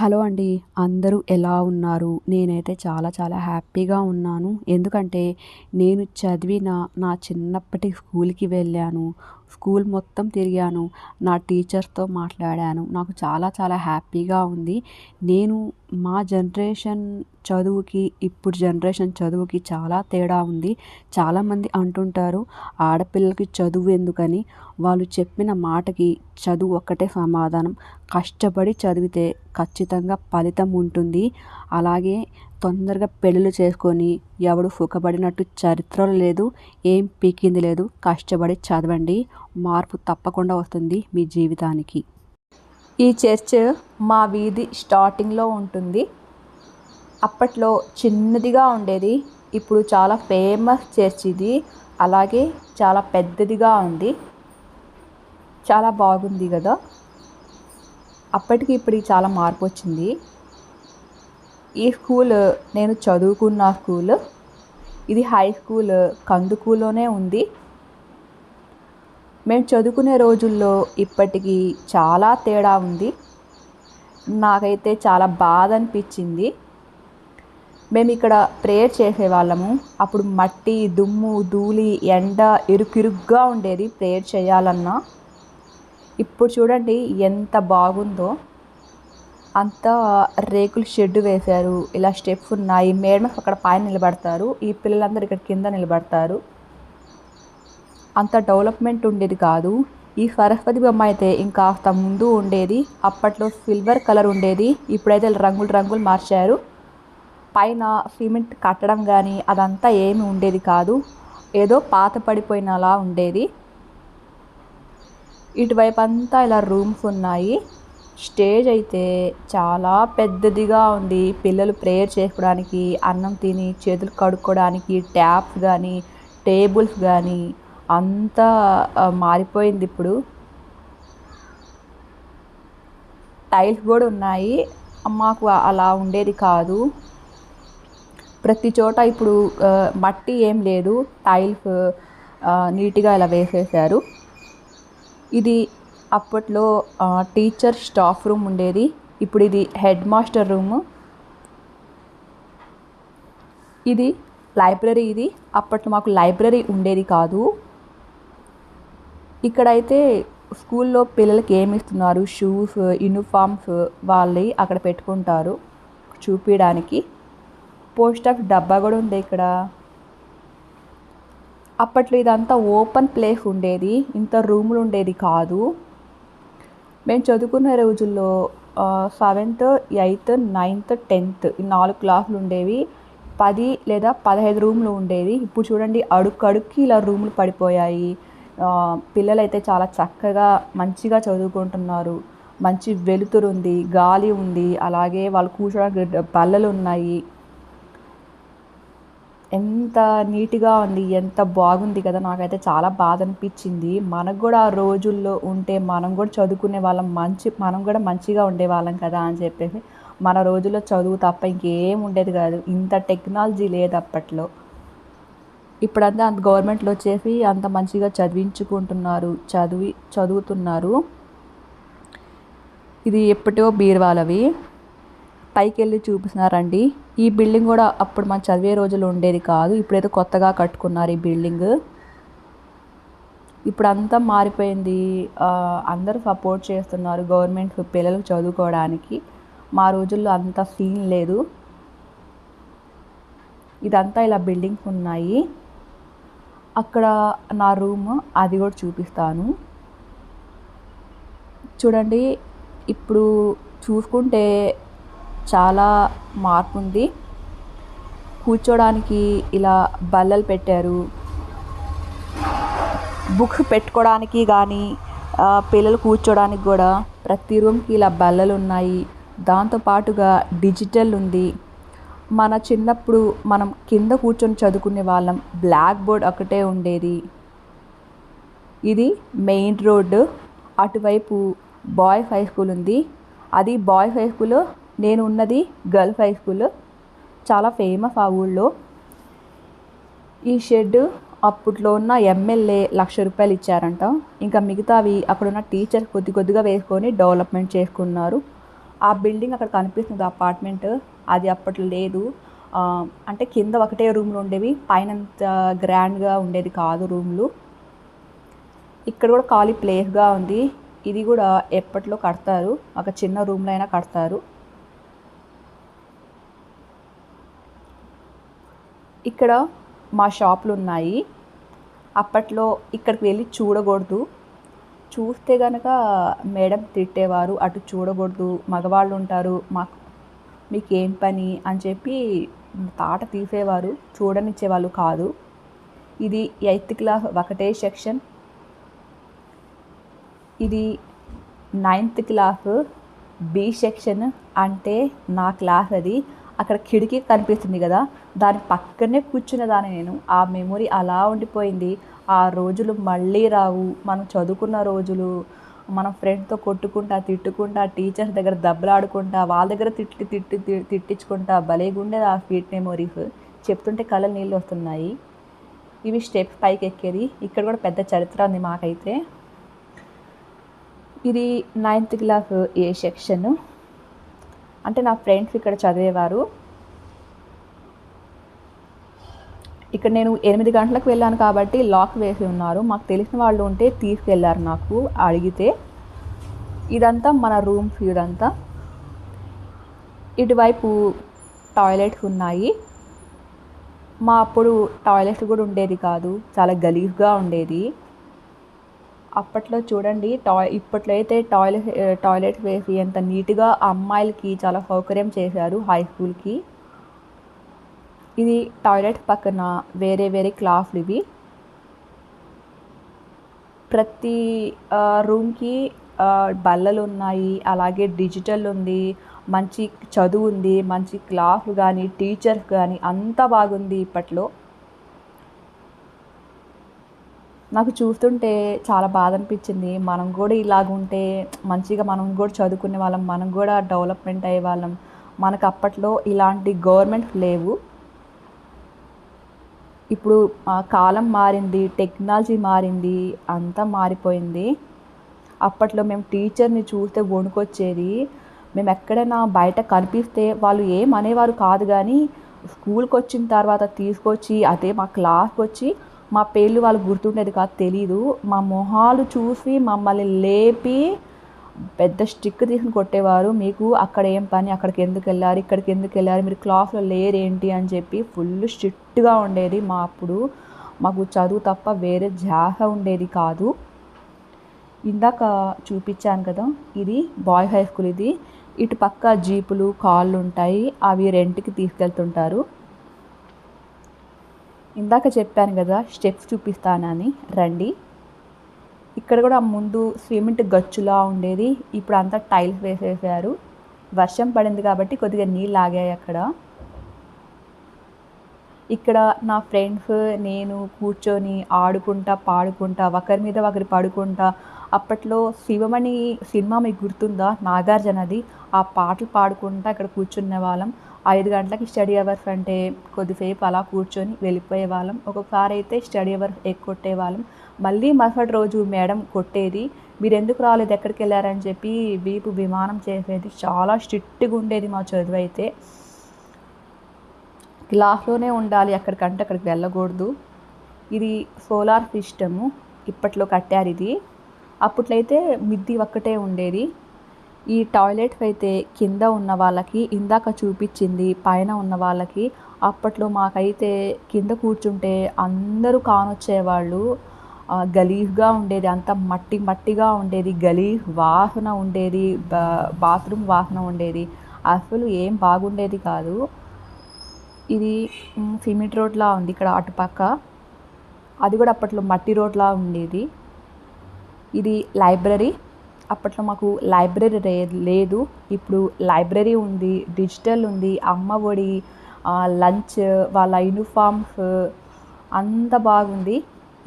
Hello అండి. అందరూ ఎలా ఉన్నారు? నేనైతే చాలా చాలా హ్యాపీగా ఉన్నాను. ఎందుకంటే నేను చదివిన నా చిన్నప్పటి స్కూల్కి వెళ్ళాను. స్కూల్ మొత్తం తిరిగాను. నా టీచర్స్తో మాట్లాడాను. నాకు చాలా చాలా హ్యాపీగా ఉంది. నేను మా జనరేషన్ చదువుకి ఇప్పుడు జనరేషన్ చదువుకి చాలా తేడా ఉంది. చాలామంది అంటుంటారు ఆడపిల్లలకి చదువు ఎందుకని? వాళ్ళు చెప్పిన మాటకి చదువు ఒక్కటే సమాధానం. కష్టపడి చదివితే ఖచ్చితంగా ఫలితం ఉంటుంది. అలాగే తొందరగా పెళ్ళిళ్ళు చేసుకొని ఎవడు సుఖపడినట్టు చరిత్రలో లేదు ఏం పీకింది లేదు కష్టపడి చదవండి మార్పు తప్పకుండా వస్తుంది మీ జీవితానికి. ఈ చర్చ్ మా వీధి స్టార్టింగ్లో ఉంటుంది. అప్పట్లో చిన్నదిగా ఉండేది. ఇప్పుడు చాలా ఫేమస్ చర్చ్ ఇది. అలాగే చాలా పెద్దదిగా ఉంది. చాలా బాగుంది కదా. అప్పటికి ఇప్పటికి చాలా మార్పు వచ్చింది. ఈ స్కూల్ నేను చదువుకున్న స్కూల్. ఇది హై స్కూల్ కందుకూలోనే ఉంది. మేము చదువుకునే రోజుల్లో ఇప్పటికీ చాలా తేడా ఉంది. నాకైతే చాలా బాధ అనిపించింది. మేము ఇక్కడ ప్రేయర్ చేసేవాళ్ళము అప్పుడు మట్టి దుమ్ము ధూళి ఎండ ఇరుకిరుగ్గా ఉండేది ప్రేయర్ చేయాలన్నా. ఇప్పుడు చూడండి ఎంత బాగుందో. అంతా రేకుల షెడ్ వేశారు. ఇలా స్టెప్స్ ఉన్నాయి. మేడమ్స్ అక్కడ పైన నిలబడతారు. ఈ పిల్లలందరూ ఇక్కడ కింద నిలబడతారు. అంత డెవలప్మెంట్ ఉండేది కాదు. ఈ సరస్వతి బొమ్మ అయితే ఇంకాస్త ముందు ఉండేది. అప్పట్లో సిల్వర్ కలర్ ఉండేది. ఇప్పుడైతే రంగులు రంగులు మార్చారు. పైన సిమెంట్ కట్టడం కానీ అదంతా ఏమి ఉండేది కాదు. ఏదో పాత పడిపోయినలా ఉండేది. ఇటువైపు అంతా ఇలా రూమ్స్ ఉన్నాయి. స్టేజ్ అయితే చాలా పెద్దదిగా ఉంది. పిల్లలు ప్రేయర్ చేసుకోవడానికి అన్నం తిని చేతులు కడుక్కోవడానికి ట్యాప్స్ కానీ టేబుల్స్ కానీ అంతా మారిపోయింది ఇప్పుడు. టైల్స్ కూడా ఉన్నాయి. మాకు అలా ఉండేది కాదు. ప్రతి చోట ఇప్పుడు మట్టి ఏం లేదు. టైల్స్ నీట్గా ఇలా వేసేసారు. ఇది అప్పట్లో టీచర్ స్టాఫ్ రూమ్ ఉండేది. ఇప్పుడు ఇది హెడ్ మాస్టర్ రూము ఇది లైబ్రరీ ఇది. అప్పట్లో మాకు లైబ్రరీ ఉండేది కాదు. ఇక్కడైతే స్కూల్లో పిల్లలకి ఏమి ఇస్తున్నారు? షూస్ యూనిఫామ్స్ వాళ్ళవి అక్కడ పెట్టుకుంటారు చూపించడానికి పోస్ట్ ఆఫ్ డబ్బా కూడా ఉంది ఇక్కడ. అప్పట్లో ఇదంతా ఓపెన్ ప్లేస్ ఉండేది. ఇంత రూములు ఉండేది కాదు. మేము చదువుకున్న రోజుల్లో సెవెంత్ ఎయిత్ నైన్త్ టెన్త్ ఈ నాలుగు క్లాసులు ఉండేవి. పది లేదా పదహైదు రూమ్లు ఉండేవి. ఇప్పుడు చూడండి అడుక్కడుక్కి ఇలా రూములు పడిపోయాయి. పిల్లలైతే చాలా చక్కగా మంచిగా చదువుకుంటున్నారు. మంచి వెలుతురు ఉంది గాలి ఉంది. అలాగే వాళ్ళు కూర్చోడానికి బల్లలు ఉన్నాయి. ఎంత నీట్గా ఉంది ఎంత బాగుంది కదా నాకైతే చాలా బాధ అనిపించింది మనకు కూడా ఆ రోజుల్లో ఉంటే మనం కూడా చదువుకునే వాళ్ళం మంచి మనం కూడా మంచిగా ఉండేవాళ్ళం కదా అని చెప్పేసి మన రోజుల్లో చదువు తప్ప ఇంకేం ఉండేది కాదు. ఇంత టెక్నాలజీ లేదు అప్పట్లో. ఇప్పుడంతా అంత గవర్నమెంట్లో వచ్చేసి అంత మంచిగా చదివించుకుంటున్నారు చదివి చదువుతున్నారు. ఇది ఎప్పటో బీరువాలవి. పైకి వెళ్ళి చూపిస్తున్నారండి. ఈ బిల్డింగ్ కూడా అప్పుడు మన చదివే రోజులు ఉండేది కాదు. ఇప్పుడైతే కొత్తగా కట్టుకున్నారు ఈ బిల్డింగ్. ఇప్పుడు అంతా మారిపోయింది అందరూ సపోర్ట్ చేస్తున్నారు గవర్నమెంట్ పిల్లలకు చదువుకోవడానికి. మా రోజుల్లో అంత సీన్ లేదు. ఇదంతా ఇలా బిల్డింగ్స్ ఉన్నాయి. అక్కడ నా రూమ్ అది కూడా చూపిస్తాను. చూడండి ఇప్పుడు చూసుకుంటే చాలా మార్పు ఉంది. కూర్చోడానికి ఇలా బల్లలు పెట్టారు. బుక్స్ పెట్టుకోవడానికి కానీ పిల్లలు కూర్చోడానికి కూడా ప్రతి రూమ్కి ఇలా బల్లలు ఉన్నాయి. దాంతోపాటుగా డిజిటల్ ఉంది. మన చిన్నప్పుడు మనం కింద కూర్చొని చదువుకునే వాళ్ళం. బ్లాక్ బోర్డ్ ఒకటే ఉండేది. ఇది మెయిన్ రోడ్డు. అటువైపు బాయ్స్ హై స్కూల్ ఉంది. అది బాయ్స్ హై స్కూల్ నేను ఉన్నది గర్ల్స్ హై స్కూల్. చాలా ఫేమస్ ఆ ఊళ్ళో. ఈ షెడ్ అప్పట్లో ఉన్న ఎమ్మెల్యే లక్ష రూపాయలు ఇచ్చారంట. ఇంకా మిగతావి అక్కడున్న టీచర్ కొద్ది కొద్దిగా వేసుకొని డెవలప్మెంట్ చేసుకున్నారు. ఆ బిల్డింగ్ అక్కడ కనిపిస్తుంది అపార్ట్మెంట్. అది అప్పట్లో లేదు. అంటే కింద ఒకటే రూమ్లు ఉండేవి. పైన అంత గ్రాండ్గా ఉండేది కాదు రూమ్లు. ఇక్కడ కూడా ఖాళీ ప్లేస్గా ఉంది. ఇది కూడా ఎప్పట్లో కడతారు. ఒక చిన్న రూమ్లో అయినా కడతారు. ఇక్కడ మా షాపులు ఉన్నాయి. అప్పట్లో ఇక్కడికి వెళ్ళి చూడకూడదు. చూస్తే కనుక మేడం తిట్టేవారు అటు చూడకూడదు మగవాళ్ళు ఉంటారు మాకు మీకు ఏం పని అని చెప్పి తాట తీసేవారు చూడనిచ్చేవాళ్ళు కాదు. ఇది ఎయిత్ క్లాస్ ఒకటే సెక్షన్. ఇది నైన్త్ క్లాస్ బి సెక్షన్ అంటే నా క్లాస్ అది. అక్కడ కిటికీ కనిపిస్తుంది కదా దాని పక్కనే కూర్చునేదాన్ని నేను. ఆ మెమొరీ అలా ఉండిపోయింది. ఆ రోజులు మళ్ళీ రావు. మనం చదువుకున్న రోజులు మనం ఫ్రెండ్తో కొట్టుకుంటా తిట్టుకుంటా టీచర్స్ దగ్గర దెబ్బలాడుకుంటా వాళ్ళ దగ్గర తిట్టి తిట్టి తిట్టించుకుంటా భలేగుండేది ఆ స్వీట్ మెమొరీస్ చెప్తుంటే కళ్ళ నీళ్ళు వస్తున్నాయి. ఇవి స్టెప్స్ పైకి ఎక్కేది. ఇక్కడ కూడా పెద్ద చరిత్ర ఉంది మాకైతే. ఇది నైన్త్ క్లాస్ ఏ సెక్షన్ అంటే నా ఫ్రెండ్స్ ఇక్కడ చదివేవారు. ఇక్కడ నేను ఎనిమిది గంటలకు వెళ్ళాను కాబట్టి లాక్ వేసి ఉన్నారు. మాకు తెలిసిన వాళ్ళు ఉంటే తీసుకెళ్ళారు నాకు అడిగితే. ఇదంతా మన రూమ్స్ ఇదంతా ఇటువైపు టాయిలెట్స్ ఉన్నాయి. మా అప్పుడు టాయిలెట్స్ కూడా ఉండేది కాదు. చాలా గలీఫ్గా ఉండేది. అప్పట్లో చూడండి టాయ్ ఇప్పట్లో అయితే టాయిలెట్ టాయిలెట్ వేసి ఎంత నీట్గా అమ్మాయిలకి చాలా సౌకర్యం చేశారు హై స్కూల్కి. ఇది టాయిలెట్ పక్కన వేరే వేరే క్లాఫ్లు ఇవి. ప్రతి రూమ్కి బల్లలు ఉన్నాయి అలాగే డిజిటల్ ఉంది మంచి చదువు ఉంది మంచి క్లాస్ కానీ టీచర్స్ కానీ అంతా బాగుంది ఇప్పట్లో. నాకు చూస్తుంటే చాలా బాధ అనిపించింది మనం కూడా ఇలాగుంటే మంచిగా మనం కూడా చదువుకునే వాళ్ళం మనం కూడా డెవలప్మెంట్ అయ్యే వాళ్ళం. మనకు అప్పట్లో ఇలాంటి గవర్నమెంట్ లేవు. ఇప్పుడు కాలం మారింది టెక్నాలజీ మారింది అంతా మారిపోయింది. అప్పట్లో మేము టీచర్ని చూస్తే వణుకొచ్చేది. మేము ఎక్కడైనా బయట కనిపిస్తే వాళ్ళు ఏం అనేవారు కాదు కానీ స్కూల్కి వచ్చిన తర్వాత తీసుకొచ్చి అదే మా క్లాస్కి వచ్చి మా పేర్లు వాళ్ళు గుర్తుండేది కాదు తెలీదు. మా మొహాలు చూసి మమ్మల్ని లేపి పెద్ద స్టిక్ తీసుకుని కొట్టేవారు. మీకు అక్కడ ఏం పని అక్కడికి ఎందుకు వెళ్ళారు ఇక్కడికి ఎందుకు వెళ్ళారు మీరు క్లాస్లో ఏంటి అని చెప్పి ఫుల్ స్ట్రిక్ట్గా ఉండేది మా అప్పుడు. మాకు చదువు తప్ప వేరే జాహ ఉండేది కాదు. ఇందాక చూపించాను కదా ఇది బాయ్ హై స్కూల్ ఇది. ఇటు పక్క జీపులు కార్లు ఉంటాయి అవి రెంట్కి తీసుకెళ్తుంటారు. ఇందాక చెప్పాను కదా స్టెప్స్ చూపిస్తానని. రండి. ఇక్కడ కూడా ముందు సిమెంట్ గచ్చులా ఉండేది. ఇప్పుడు అంతా టైల్స్ వేసేసారు. వర్షం పడింది కాబట్టి కొద్దిగా నీళ్ళు ఆగాయి అక్కడ. ఇక్కడ నా ఫ్రెండ్స్ నేను కూర్చొని ఆడుకుంటా పాడుకుంటా ఒకరి మీద ఒకరి పడుకుంటా. అప్పట్లో శివమణి సినిమా మీకు గుర్తుందా? నాగార్జునది. ఆ పాటలు పాడుకుంటా ఇక్కడ కూర్చునే వాళ్ళం. ఐదు గంటలకి స్టడీ అవర్స్ అంటే కొద్దిసేపు అలా కూర్చొని వెళ్ళిపోయే వాళ్ళం. ఒకసారి అయితే స్టడీ అవర్ ఎక్కొట్టే వాళ్ళం. మళ్ళీ మరుసటి రోజు మేడం కొట్టేది మీరు ఎందుకు రాలేదు? ఎక్కడికి వెళ్ళారని చెప్పి వీపు విమానం చేసేది. చాలా స్ట్రిక్ట్గా ఉండేది మా చదువు అయితే. క్లాస్లోనే ఉండాలి ఎక్కడికంటే అక్కడికి వెళ్ళకూడదు. ఇది సోలార్ సిస్టము ఇప్పట్లో కట్టారు ఇది. అప్పట్లయితే మిద్ది ఒక్కటే ఉండేది. ఈ టాయిలెట్ అయితే కింద ఉన్న వాళ్ళకి ఇందాక చూపించింది పైన ఉన్న వాళ్ళకి. అప్పట్లో మాకైతే కింద కూర్చుంటే అందరూ కానొచ్చేవాళ్ళు. గలీఫ్గా ఉండేది అంత మట్టి మట్టిగా ఉండేది గలీఫ్ వాసన ఉండేది బాత్రూమ్ వాసన ఉండేది. అసలు ఏం బాగుండేది కాదు. ఇది సిమెంట్ రోడ్లా ఉంది ఇక్కడ అటుపక్క. అది కూడా అప్పట్లో మట్టి రోడ్లా ఉండేది. ఇది లైబ్రరీ. అప్పట్లో మాకు లైబ్రరీ రే లేదు. ఇప్పుడు లైబ్రరీ ఉంది డిజిటల్ ఉంది అమ్మ ఒడి లంచ్ వాళ్ళ యూనిఫామ్స్ అంత బాగుంది.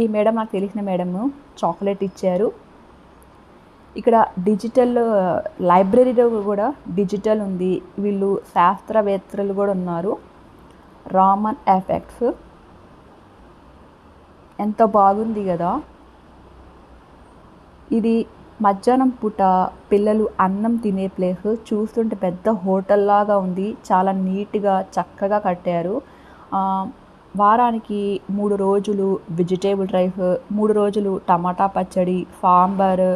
ఈ మేడం నాకు తెలిసిన మేడము చాక్లెట్ ఇచ్చారు. ఇక్కడ డిజిటల్ లైబ్రరీలో కూడా డిజిటల్ ఉంది. వీళ్ళు శాస్త్రవేత్తలు కూడా ఉన్నారు. రామన్ ఎఫెక్ట్స్. ఎంత బాగుంది కదా. ఇది మధ్యాహ్నం పూట పిల్లలు అన్నం తినే ప్లేస్ చూస్తుంటే పెద్ద హోటల్ లాగా ఉంది. చాలా నీట్గా చక్కగా కట్టారు. వారానికి మూడు రోజులు వెజిటేబుల్ రైస్ మూడు రోజులు టమాటా పచ్చడి సాంబార్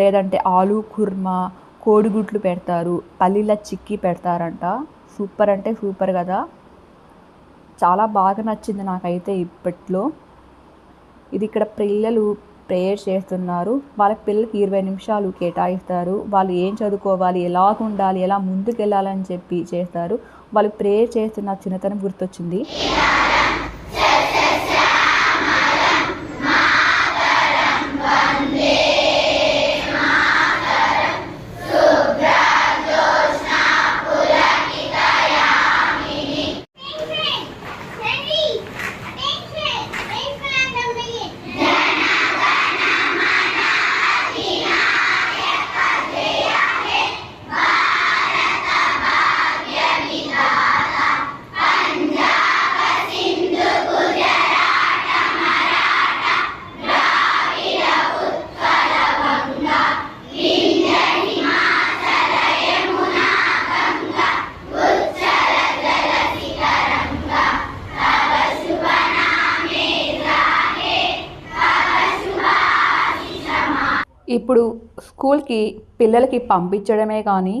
లేదంటే ఆలు కుర్మా కోడిగుడ్లు పెడతారు. పల్లీల చిక్కీ పెడతారంట. సూపర్ అంటే సూపర్ కదా. చాలా బాగా నచ్చింది నాకైతే ఇప్పట్లో. ఇది ఇక్కడ పిల్లలు ప్రేయర్ చేస్తున్నారు. వాళ్ళ పిల్లలకి ఇరవై నిమిషాలు కేటాయిస్తారు. వాళ్ళు ఏం చదువుకోవాలి ఎలా ఉండాలి ఎలా ముందుకు వెళ్ళాలని చెప్పి చేస్తారు. వాళ్ళు ప్రేయర్ చేస్తున్న చిన్నతనం గుర్తొచ్చింది. ఇప్పుడు స్కూల్కి పిల్లలకి పంపించడమే కానీ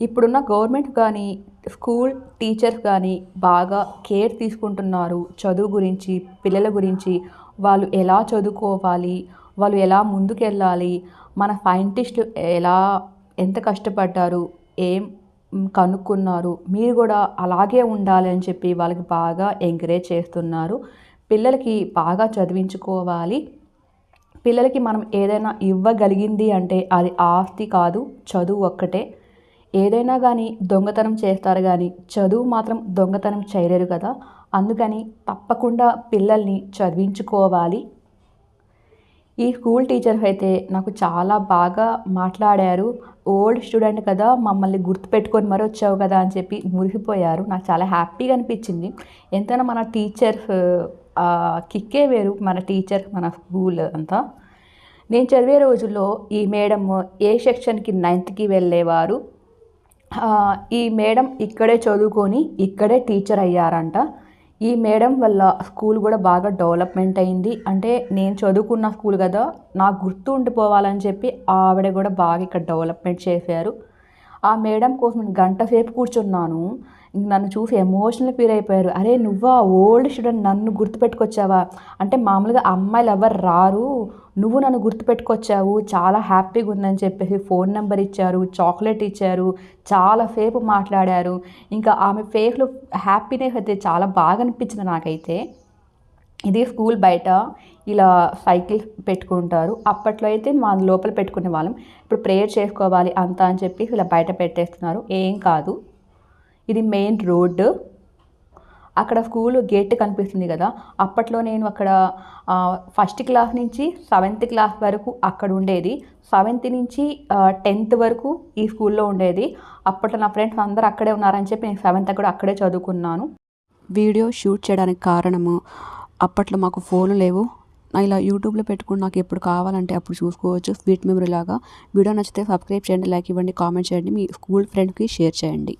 ఇప్పుడున్న గవర్నమెంట్ కానీ స్కూల్ టీచర్స్ కానీ బాగా కేర్ తీసుకుంటున్నారు చదువు గురించి పిల్లల గురించి. వాళ్ళు ఎలా చదువుకోవాలి వాళ్ళు ఎలా ముందుకెళ్ళాలి మన సైంటిస్ట్ ఎలా ఎంత కష్టపడ్డారు ఏం కనుక్కున్నారు మీరు కూడా అలాగే ఉండాలి అని చెప్పి వాళ్ళకి బాగా ఎంకరేజ్ చేస్తున్నారు. పిల్లలకి బాగా చదివించుకోవాలి. పిల్లలకి మనం ఏదైనా ఇవ్వగలిగింది అంటే అది ఆస్తి కాదు చదువు ఒక్కటే. ఏదైనా కానీ దొంగతనం చేస్తారు కానీ చదువు మాత్రం దొంగతనం చేయలేరు కదా. అందుకని తప్పకుండా పిల్లల్ని చదివించుకోవాలి. ఈ స్కూల్ టీచర్ అయితే నాకు చాలా బాగా మాట్లాడారు. ఓల్డ్ స్టూడెంట్ కదా మమ్మల్ని గుర్తుపెట్టుకొని మరీ వచ్చావు కదా అని చెప్పి మురిగిపోయారు నాకు చాలా హ్యాపీగా అనిపించింది. ఎంతైనా మన టీచర్స్ కిక్కే వేరు మన టీచర్ మన స్కూల్ అంతా. నేను చదివే రోజుల్లో ఈ మేడం ఏ సెక్షన్కి నైన్త్కి వెళ్ళేవారు. ఈ మేడం ఇక్కడే చదువుకొని ఇక్కడే టీచర్ అయ్యారంట. ఈ మేడం వల్ల స్కూల్ కూడా బాగా డెవలప్మెంట్ అయింది. అంటే నేను చదువుకున్న స్కూల్ కదా నాకు గుర్తు ఉండిపోవాలని చెప్పి ఆవిడ కూడా బాగా ఇక్కడ డెవలప్మెంట్ చేశారు. ఆ మేడం కోసం నేను గంట సేపు కూర్చున్నాను. నన్ను చూసి ఎమోషనల్ ఫీల్ అయిపోయారు. అరే నువ్వా ఓల్డ్ స్టూడెంట్ నన్ను గుర్తుపెట్టుకొచ్చావా? అంటే మామూలుగా అమ్మాయిలు ఎవరు రారు. నువ్వు నన్ను గుర్తుపెట్టుకొచ్చావు. చాలా హ్యాపీగా ఉందని చెప్పేసి ఫోన్ నెంబర్ ఇచ్చారు చాక్లెట్ ఇచ్చారు చాలా సేపు మాట్లాడారు. ఇంకా ఆమె ఫేస్లో హ్యాపీనెస్ అయితే చాలా బాగా అనిపించింది నాకైతే. ఇది స్కూల్ బయట ఇలా సైకిల్ పెట్టుకుంటారు. అప్పట్లో అయితే మా లోపల పెట్టుకునే వాళ్ళం. ఇప్పుడు ప్రేయర్ చేసుకోవాలి అంతా అని చెప్పి ఇలా బయట పెట్టేస్తున్నారు. ఏం కాదు. ఇది మెయిన్ రోడ్డు అక్కడ స్కూల్ గేట్ కనిపిస్తుంది కదా. అప్పట్లో నేను అక్కడ ఫస్ట్ క్లాస్ నుంచి సెవెంత్ క్లాస్ వరకు అక్కడ ఉండేది. సెవెంత్ నుంచి టెన్త్ వరకు ఈ స్కూల్లో ఉండేది. అప్పట్లో నా ఫ్రెండ్స్ అందరూ అక్కడే ఉన్నారని చెప్పి నేను సెవెంత్ కూడా అక్కడే చదువుకున్నాను. వీడియో షూట్ చేయడానికి కారణము అప్పట్లో మాకు ఫోన్లు లేవు. ఇలా యూట్యూబ్లో పెట్టుకుని నాకు ఎప్పుడు కావాలంటే అప్పుడు చూసుకోవచ్చు స్వీట్ మెమరీ లాగా. వీడియో నచ్చితే సబ్స్క్రైబ్ చేయండి లైక్ ఇవ్వండి కామెంట్ చేయండి. మీ స్కూల్ ఫ్రెండ్కి షేర్ చేయండి.